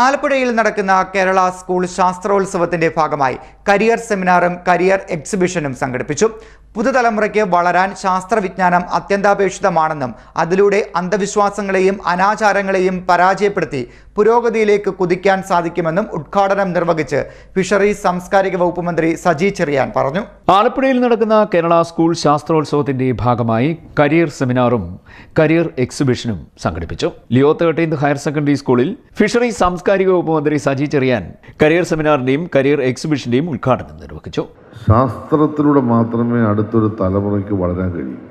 ആലപ്പുഴയിൽ നടക്കുന്ന കേരള സ്കൂൾ ശാസ്ത്രോത്സവത്തിന്റെ ഭാഗമായി കരിയർ സെമിനാറും കരിയർ എക്സിബിഷനും സംഘടിപ്പിച്ചു. പുതുതലമുറയ്ക്ക് വളരാൻ ശാസ്ത്രവിജ്ഞാനം അത്യന്താപേക്ഷിതമാണെന്നും അതിലൂടെ അന്ധവിശ്വാസങ്ങളെയും അനാചാരങ്ങളെയും പരാജയപ്പെടുത്തി പുരോഗതിയിലേക്ക് കുതിക്കാൻ സാധിക്കുമെന്നും ഉദ്ഘാടനം നിർവഹിച്ച് ഫിഷറീസ് സാംസ്കാരിക വകുപ്പ് മന്ത്രി സജി ചെറിയാൻ പറഞ്ഞു. ആലപ്പുഴയിൽ നടക്കുന്ന കേരള സ്കൂൾ ശാസ്ത്രോത്സവത്തിന്റെ ഭാഗമായി കരിയർ സെമിനാറും കരിയർ എക്സിബിഷനും സംഘടിപ്പിച്ചു. ലിയോ തേർട്ടീൻത് ഹയർ സെക്കൻഡറി സ്കൂളിൽ ഫിഷറീസ് സാംസ്കാരിക വകുപ്പ് മന്ത്രി സജി ചെറിയാൻ കരിയർ സെമിനാറിന്റെയും കരിയർ എക്സിബിഷന്റെയും ഉദ്ഘാടനം നിർവഹിച്ചു. ശാസ്ത്രത്തിലൂടെ മാത്രമേ അടുത്തൊരു തലമുറയ്ക്ക് വളരാൻ കഴിയും.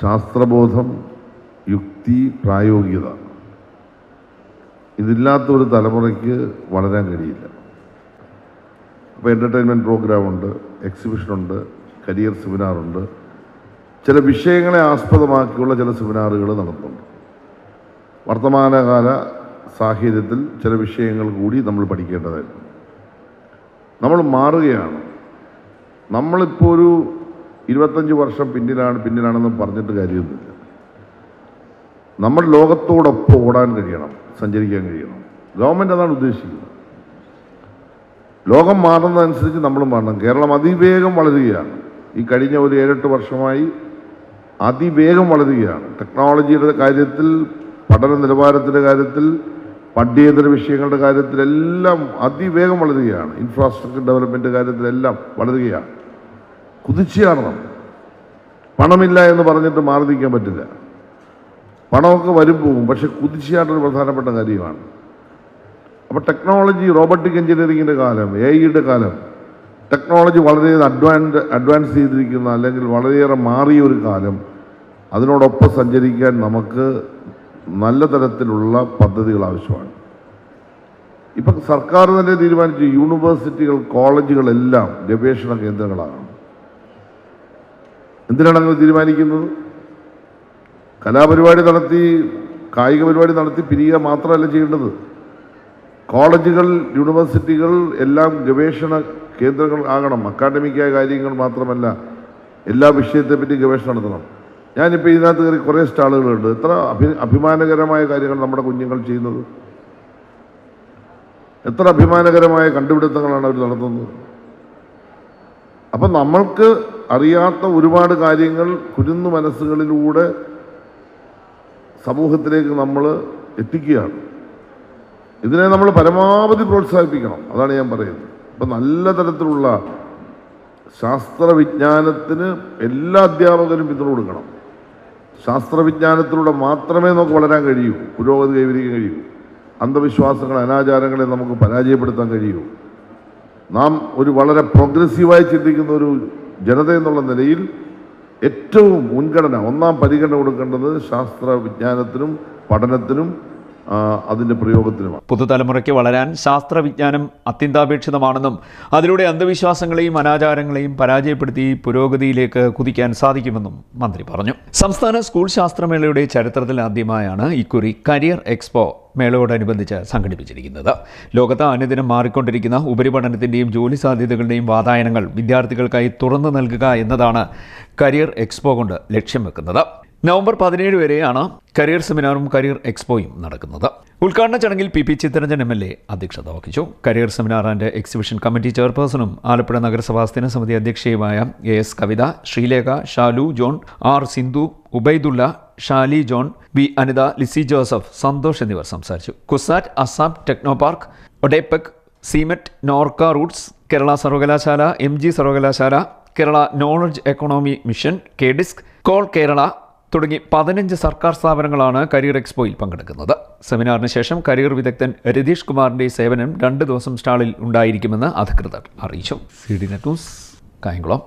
ശാസ്ത്രബോധം യുക്തി പ്രായോഗികത ഇതില്ലാത്ത ഒരു തലമുറയ്ക്ക് വളരാൻ കഴിയില്ല. അപ്പോൾ എന്റർടൈൻമെന്റ് പ്രോഗ്രാമുണ്ട് എക്സിബിഷനുണ്ട് കരിയർ സെമിനാറുണ്ട് ചില വിഷയങ്ങളെ ആസ്പദമാക്കിയുള്ള ചില സെമിനാറുകൾ നടത്തുന്നുണ്ട്. വർത്തമാനകാല സാഹചര്യത്തിൽ ചില വിഷയങ്ങൾ കൂടി നമ്മൾ പഠിക്കേണ്ടതായിരുന്നു നമ്മൾ മാറുകയാണ്. നമ്മളിപ്പോൾ ഒരു ഇരുപത്തഞ്ച് വർഷം പിന്നിലാണ് പിന്നിലാണെന്ന് പറഞ്ഞിട്ട് കാര്യമൊന്നുമില്ല. നമ്മൾ ലോകത്തോടൊപ്പം ഓടാൻ കഴിയണം സഞ്ചരിക്കാൻ കഴിയണം. ഗവൺമെന്റ് അതാണ് ഉദ്ദേശിക്കുന്നത്. ലോകം മാറുന്നതനുസരിച്ച് നമ്മളും മാറണം. കേരളം അതിവേഗം വളരുകയാണ്. ഈ കഴിഞ്ഞ ഒരു ഏഴെട്ട് വർഷമായി അതിവേഗം വളരുകയാണ്. ടെക്നോളജിയുടെ കാര്യത്തിൽ പഠന നിലവാരത്തിന്റെ കാര്യത്തിൽ പഠ്യേതര വിഷയങ്ങളുടെ കാര്യത്തിലെല്ലാം അതിവേഗം വളരുകയാണ്. ഇൻഫ്രാസ്ട്രക്ചർ ഡെവലപ്മെന്റ് കാര്യത്തിലെല്ലാം വളരുകയാണ്. കുതിച്ചുചാടണം പണമില്ല എന്ന് പറഞ്ഞിട്ട് മാറി നിൽക്കാൻ പറ്റില്ല. പണമൊക്കെ വരും പോകും പക്ഷെ കുതിച്ചുചാട്ടൊരു പ്രധാനപ്പെട്ട കാര്യമാണ്. അപ്പോൾ ടെക്നോളജി റോബോട്ടിക് എഞ്ചിനീയറിങ്ങിന്റെ കാലം എ ഐയുടെ കാലം ടെക്നോളജി വളരെ അഡ്വാൻസ് അഡ്വാൻസ് ചെയ്തിരിക്കുന്ന അല്ലെങ്കിൽ വളരെയേറെ മാറിയ ഒരു കാലം അതിനോടൊപ്പം സഞ്ചരിക്കാൻ നമുക്ക് നല്ല തരത്തിലുള്ള പദ്ധതികൾ ആവശ്യമാണ്. ഇപ്പം സർക്കാർ തന്നെ തീരുമാനിച്ചു യൂണിവേഴ്സിറ്റികൾ കോളേജുകളെല്ലാം ഗവേഷണ കേന്ദ്രങ്ങളാകണം. എന്തിനാണ് അങ്ങനെ തീരുമാനിക്കുന്നത്? കലാപരിപാടി നടത്തി കായിക പരിപാടി നടത്തി പിരിയുക മാത്രമല്ല ചെയ്യേണ്ടത്. കോളേജുകൾ യൂണിവേഴ്സിറ്റികൾ എല്ലാം ഗവേഷണ കേന്ദ്രങ്ങൾ ആകണം. അക്കാഡമിക്കായ കാര്യങ്ങൾ മാത്രമല്ല എല്ലാ വിഷയത്തെപ്പറ്റി ഗവേഷണം നടത്തണം. ഞാനിപ്പോൾ ഇതിനകത്ത് കയറി കുറേ സ്റ്റാളുകളുണ്ട്. എത്ര അഭി അഭിമാനകരമായ കാര്യങ്ങൾ നമ്മുടെ കുഞ്ഞുങ്ങൾ ചെയ്യുന്നത്? എത്ര അഭിമാനകരമായ കണ്ടുപിടുത്തങ്ങളാണ് അവർ നടത്തുന്നത്? അപ്പം നമ്മൾക്ക് അറിയാത്ത ഒരുപാട് കാര്യങ്ങൾ കുരുന്നു മനസ്സുകളിലൂടെ സമൂഹത്തിലേക്ക് നമ്മൾ എത്തിക്കുകയാണ്. ഇതിനെ നമ്മൾ പരമാവധി പ്രോത്സാഹിപ്പിക്കണം. അതാണ് ഞാൻ പറയുന്നത്. അപ്പം നല്ല തരത്തിലുള്ള ശാസ്ത്രവിജ്ഞാനത്തിന് എല്ലാ അധ്യാപകരും പിന്തുണ കൊടുക്കണം. ശാസ്ത്രവിജ്ഞാനത്തിലൂടെ മാത്രമേ നമുക്ക് വളരാൻ കഴിയൂ. പുരോഗതി കൈവരിക്കാൻ കഴിയൂ. അന്ധവിശ്വാസങ്ങൾ അനാചാരങ്ങളെ നമുക്ക് പരാജയപ്പെടുത്താൻ കഴിയൂ. നാം ഒരു വളരെ പ്രോഗ്രസീവായി ചിന്തിക്കുന്ന ഒരു ജനത എന്നുള്ള നിലയിൽ ഏറ്റവും മുൻഗണന ഒന്നാം പരിഗണന കൊടുക്കേണ്ടത് ശാസ്ത്ര വിജ്ഞാനത്തിനും പഠനത്തിനും അതിന്റെ പ്രയോഗത്തിനുമാണ്. പുതുതലമുറയ്ക്ക് വളരാൻ ശാസ്ത്രവിജ്ഞാനം അത്യന്താപേക്ഷിതമാണെന്നും അതിലൂടെ അന്ധവിശ്വാസങ്ങളെയും അനാചാരങ്ങളെയും പരാജയപ്പെടുത്തി പുരോഗതിയിലേക്ക് കുതിക്കാൻ സാധിക്കുമെന്നും മന്ത്രി പറഞ്ഞു. സംസ്ഥാന സ്കൂൾ ശാസ്ത്രമേളയുടെ ചരിത്രത്തിൽ ആദ്യമായാണ് ഇക്കുറി കരിയർ എക്സ്പോ മേളയോടനുബന്ധിച്ച് സംഘടിപ്പിച്ചിരിക്കുന്നത്. ലോകത്ത് അനുദിനം മാറിക്കൊണ്ടിരിക്കുന്ന ഉപരിപഠനത്തിന്റെയും ജോലി സാധ്യതകളുടെയും വാതായനങ്ങൾ വിദ്യാർത്ഥികൾക്കായി തുറന്നു നൽകുക എന്നതാണ് കരിയർ എക്സ്പോ കൊണ്ട് ലക്ഷ്യം വെക്കുന്നത്. നവംബർ പതിനേഴ് വരെയാണ് കരിയർ സെമിനാറും കരിയർ എക്സ്പോയും നടക്കുന്നത്. ഉദ്ഘാടന ചടങ്ങിൽ P P Chittaranjan M L A അധ്യക്ഷത വഹിച്ചു. Career seminar and exhibition committee ചെയർപേഴ്സണും Alappuzha നഗരസഭാ സ്ഥിര സമിതി അധ്യക്ഷയുമായ A S Kavitha Sreelekha Shalu John R Sindhu Ubaidulla Shali John V Anitha Lissy Joseph Santhosh എന്നിവർ സംസാരിച്ചു. CUSAT Assam techno park ODEPC SIMET NORKA Roots Kerala സർവകലാശാല എം ജി സർവകലാശാല Kerala knowledge economy mission K DISC call Kerala തുടങ്ങി പതിനഞ്ച് സർക്കാർ സ്ഥാപനങ്ങളാണ് കരിയർ എക്സ്പോയിൽ പങ്കെടുക്കുന്നത്. സെമിനാറിന് ശേഷം കരിയർ വിദഗ്ധൻ രതീഷ് കുമാറിന്റെ സേവനം രണ്ട് ദിവസം സ്റ്റാളിൽ ഉണ്ടായിരിക്കുമെന്ന് അധികൃതർ അറിയിച്ചു. C D net news Kayamkulam.